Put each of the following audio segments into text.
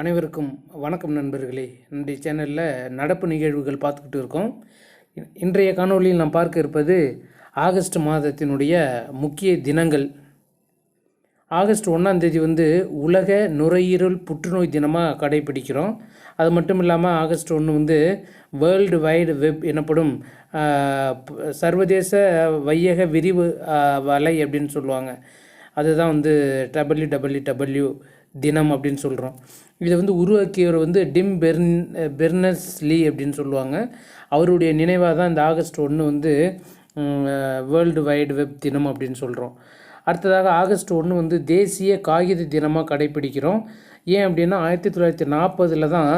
அனைவருக்கும் வணக்கம் நண்பர்களே. நம்முடைய சேனலில் நடப்பு நிகழ்வுகள் பார்த்துக்கிட்டு இருக்கோம். இன்றைய காணொளியில் நாம் பார்க்க இருப்பது ஆகஸ்ட் மாதத்தினுடைய முக்கிய தினங்கள். ஆகஸ்ட் ஒன்றாம் தேதி வந்து உலக நுரையீரல் புற்றுநோய் தினமாக கடைபிடிக்கிறோம். அது மட்டும் இல்லாமல் ஆகஸ்ட் ஒன்று வந்து வேர்ல்டு வைடு வெப் எனப்படும் சர்வதேச வையக விரிவு வலை அப்படின்னு சொல்லுவாங்க. அதுதான் வந்து டபிள்யூ டபிள்யூ டபிள்யூ தினம் அப்படின்னு சொல்கிறோம் இதை வந்து உருவாக்கியவர் வந்து டிம் பெர்ன் பெர்னஸ் லீ அப்படின்னு சொல்லுவாங்க. அவருடைய நினைவாக தான் இந்த ஆகஸ்ட் ஒன்று வந்து வேர்ல்டு வைடு வெப் தினம் அப்படின்னு சொல்கிறோம் அடுத்ததாக ஆகஸ்ட் ஒன்று வந்து தேசிய காகித தினமாக கடைபிடிக்கிறோம். ஏன் அப்படின்னா ஆயிரத்தி தொள்ளாயிரத்தி நாற்பதில் தான்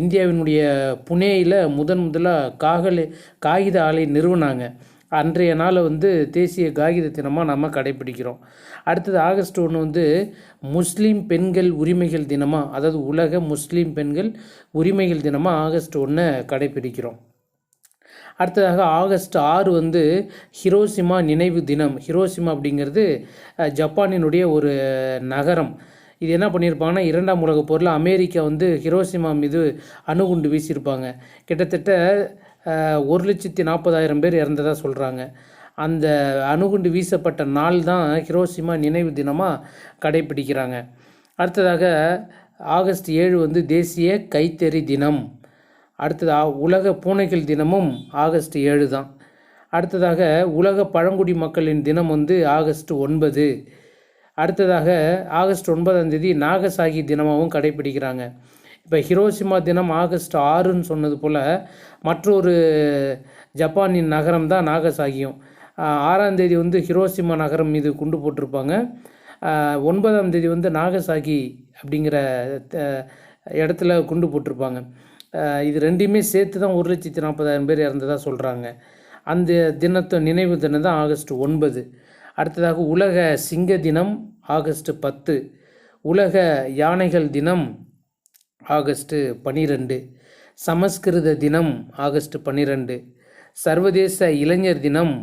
இந்தியாவினுடைய புனேயில் முதன் முதலாக காகலி காகித ஆலை நிறுவனாங்க. அன்றைய நாளை வந்து தேசிய காகித தினமாக நம்ம கடைபிடிக்கிறோம். அடுத்தது ஆகஸ்ட் ஒன்று வந்து முஸ்லீம் பெண்கள் உரிமைகள் தினமாக அதாவது உலக முஸ்லீம் பெண்கள் உரிமைகள் தினமாக ஆகஸ்ட் ஒன்று கடைபிடிக்கிறோம். அடுத்ததாக ஆகஸ்ட் ஆறு வந்து ஹிரோசிமா நினைவு தினம். ஹிரோசிமா அப்படிங்கிறது ஜப்பானினுடைய ஒரு நகரம். இது என்ன பண்ணியிருப்பாங்கன்னா இரண்டாம் உலகப் போரில் அமெரிக்கா வந்து ஹிரோசிமா மீது அணுகுண்டு வீசியிருப்பாங்க. கிட்டத்தட்ட ஒரு லட்சத்தி நாற்பதாயிரம் பேர் இறந்ததாக சொல்கிறாங்க அந்த அணுகுண்டு வீசப்பட்ட நாள் தான் ஹிரோசிமா நினைவு தினமாக கடைபிடிக்கிறாங்க. அடுத்ததாக ஆகஸ்ட் ஏழு வந்து தேசிய கைத்தறி தினம். அடுத்தது உலக பூனைகள் தினமும் ஆகஸ்ட் ஏழு தான். அடுத்ததாக உலக பழங்குடி மக்களின் தினம் வந்து ஆகஸ்ட் ஒன்பது. அடுத்ததாக ஆகஸ்ட் ஒன்பதாம் தேதி நாகசாகி தினமாகவும் கடைபிடிக்கிறாங்க. இப்போ ஹிரோசிமா தினம் ஆகஸ்ட் ஆறுன்னு சொன்னது போல் மற்றொரு ஜப்பானின் நகரம் தான் நாகசாகியும். ஆறாம் தேதி வந்து ஹிரோசிமா நகரம் மீது குண்டு போட்டிருப்பாங்க. ஒன்பதாம் தேதி வந்து நாகசாகி அப்படிங்கிற த- இடத்துல குண்டு போட்டிருப்பாங்க. இது ரெண்டையுமே சேர்த்து தான் ஒரு லட்சத்தி நாற்பதாயிரம் பேர் இறந்ததாக சொல்கிறாங்க அந்த தினத்தை நினைவு தினம் தான் ஆகஸ்ட் ஒன்பது. அடுத்ததாக உலக சிங்க தினம் ஆகஸ்ட் பத்து. உலக யானைகள் தினம் ஆகஸ்ட்டு பனிரெண்டு. சமஸ்கிருத தினம் ஆகஸ்ட் பன்னிரெண்டு சர்வதேச இளைஞர் தினம்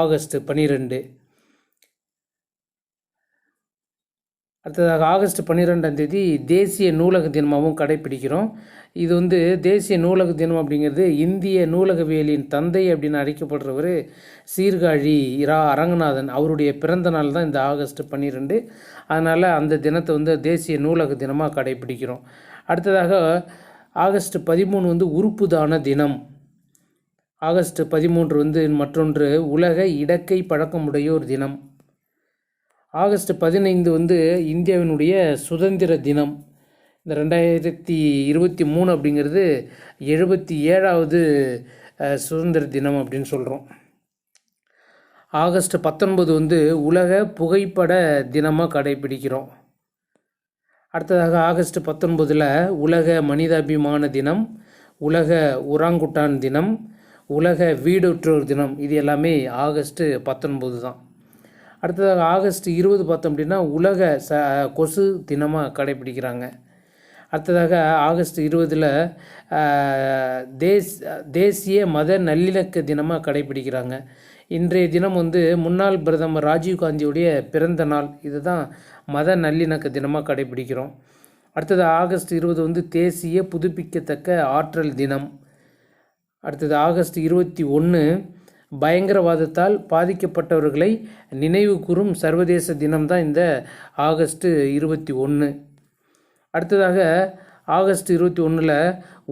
ஆகஸ்ட் பன்னிரெண்டு அடுத்ததாக ஆகஸ்ட் பன்னிரெண்டாம் தேதி தேசிய நூலக தினமாகவும் கடைப்பிடிக்கிறோம் இது வந்து தேசிய நூலக தினம் அப்படிங்கிறது இந்திய நூலகவியலின் தந்தை அப்படின்னு அழைக்கப்படுறவர் சீர்காழி இரா அரங்கநாதன். அவருடைய பிறந்த நாள் தான் இந்த ஆகஸ்ட் பன்னிரெண்டு. அதனால் அந்த தினத்தை வந்து தேசிய நூலக தினமாக கடைப்பிடிக்கிறோம் அடுத்ததாக ஆகஸ்ட் பதிமூணு வந்து உறுப்பு தான தினம். ஆகஸ்ட் பதிமூன்று வந்து மற்றொன்று உலக இடக்கை பழக்கமுடையோர் தினம். ஆகஸ்ட் பதினைந்து வந்து இந்தியாவினுடைய சுதந்திர தினம். இந்த ரெண்டாயிரத்தி இருபத்தி மூணு அப்படிங்கிறது எழுபத்தி ஏழாவது சுதந்திர தினம் அப்படின்னு சொல்கிறோம் ஆகஸ்ட் பத்தொன்பது வந்து உலக புகைப்பட தினமாக கடைபிடிக்கிறோம். அடுத்ததாக ஆகஸ்ட் பத்தொன்பதில் உலக மனிதாபிமான தினம் உலக உராங்குட்டான் தினம் உலக வீடுற்றோர் தினம் இது எல்லாமே ஆகஸ்ட்டு பத்தொன்பது தான். அடுத்ததாக ஆகஸ்ட் இருபது பார்த்தோம் அப்படின்னா உலக ச கொசு தினமாக கடைபிடிக்கிறாங்க. அடுத்ததாக ஆகஸ்ட் இருபதில் தேஸ் தேசிய மத நல்லிணக்க தினமாக கடைபிடிக்கிறாங்க. இன்றைய தினம் வந்து முன்னாள் பிரதமர் ராஜீவ்காந்தியுடைய பிறந்த நாள். இதுதான் மத நல்லிணக்க தினமாக கடைபிடிக்கிறோம். அடுத்தது ஆகஸ்ட் இருபது வந்து தேசிய புதுப்பிக்கத்தக்க ஆற்றல் தினம். அடுத்தது ஆகஸ்ட் இருபத்தி ஒன்று பயங்கரவாதத்தால் பாதிக்கப்பட்டவர்களை நினைவு கூறும் சர்வதேச தினம் தான் இந்த ஆகஸ்ட்டு இருபத்தி ஒன்று அடுத்ததாக ஆகஸ்ட் இருபத்தி ஒன்றில்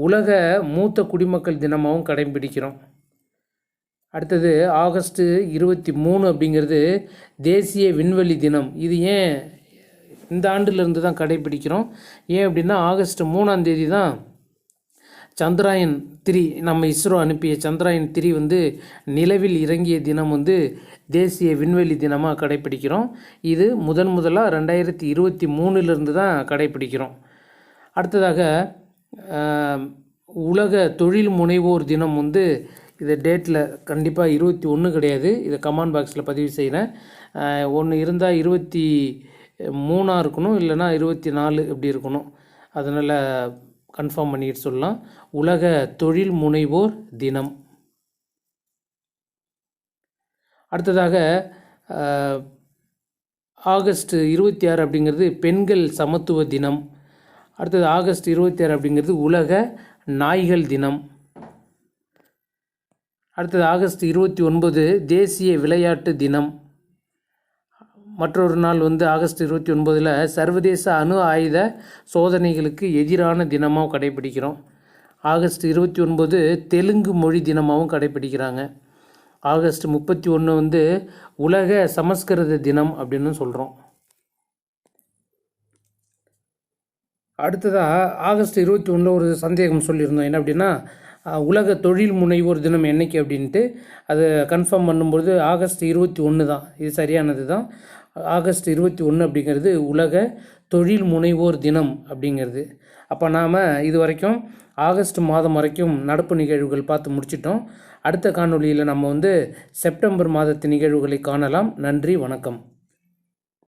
உலக மூத்த குடிமக்கள் தினமாகவும் கடைபிடிக்கிறோம். அடுத்தது ஆகஸ்ட் இருபத்தி மூணு அப்படிங்கிறது தேசிய விண்வெளி தினம். இது ஏன் இந்த ஆண்டிலிருந்து தான் கடைபிடிக்கிறோம்? ஏன் அப்படின்னா ஆகஸ்ட் மூணாம் தேதி தான் சந்திராயன் த்ரீ நம்ம இஸ்ரோ அனுப்பிய சந்திராயன் த்ரீ வந்து நிலவில் இறங்கிய தினம் வந்து தேசிய விண்வெளி தினமாக கடைப்பிடிக்கிறோம் இது முதன் முதலாக ரெண்டாயிரத்தி இருபத்தி மூணுலேருந்து தான் கடைப்பிடிக்கிறோம் அடுத்ததாக உலக தொழில் முனைவோர் தினம் வந்து இது டேட்டில் கண்டிப்பாக இருபத்தி ஒன்று கிடையாது. இதை கமெண்ட் பாக்ஸில் பதிவு செய்கிறேன் ஒன்று இருந்தால் இருபத்தி மூணாக இருக்கணும் இல்லைன்னா இருபத்தி நாலு இப்படி இருக்கணும். அதனால் கன்ஃபார்ம் பண்ணிட்டு சொல்லலாம். உலக தொழில் முனைவோர் தினம். அடுத்ததாக ஆகஸ்ட் இருபத்தி ஆறு அப்படிங்கிறது பெண்கள் சமத்துவ தினம். அடுத்தது ஆகஸ்ட் இருபத்தி ஆறு அப்படிங்கிறது உலக நாய்கள் தினம். அடுத்தது ஆகஸ்ட் இருபத்தி ஒன்பது தேசிய விளையாட்டு தினம். மற்றொரு நாள் வந்து ஆகஸ்ட் இருபத்தி ஒன்பதில் சர்வதேச அணு ஆயுத சோதனைகளுக்கு எதிரான தினமாக கடைபிடிக்கிறோம். ஆகஸ்ட் இருபத்தி ஒன்பது தெலுங்கு மொழி தினமாகவும் கடைபிடிக்கிறாங்க. ஆகஸ்ட் முப்பத்தி ஒன்று வந்து உலக சமஸ்கிருத தினம் அப்படின்னு சொல்கிறோம் அடுத்ததாக ஆகஸ்ட் இருபத்தி ஒன்றில் ஒரு சந்தேகம் சொல்லியிருந்தோம். என்ன அப்படின்னா உலக தொழில் முனைவோர் தினம் என்னைக்கு அப்படின்ட்டு அதை கன்ஃபார்ம் பண்ணும்பொழுது ஆகஸ்ட் இருபத்தி ஒன்று தான் இது சரியானது தான் ஆகஸ்ட் இருபத்தி ஒன்று அப்படிங்கிறது உலக தொழில் முனைவோர் தினம் அப்படிங்கிறது. அப்போ நாம் இது வரைக்கும் ஆகஸ்ட் மாதம் வரைக்கும் நடப்பு நிகழ்வுகள் பார்த்து முடிச்சிட்டோம். அடுத்த காணொலியில் நம்ம வந்து செப்டம்பர் மாதத்து நிகழ்வுகளை காணலாம். நன்றி வணக்கம்.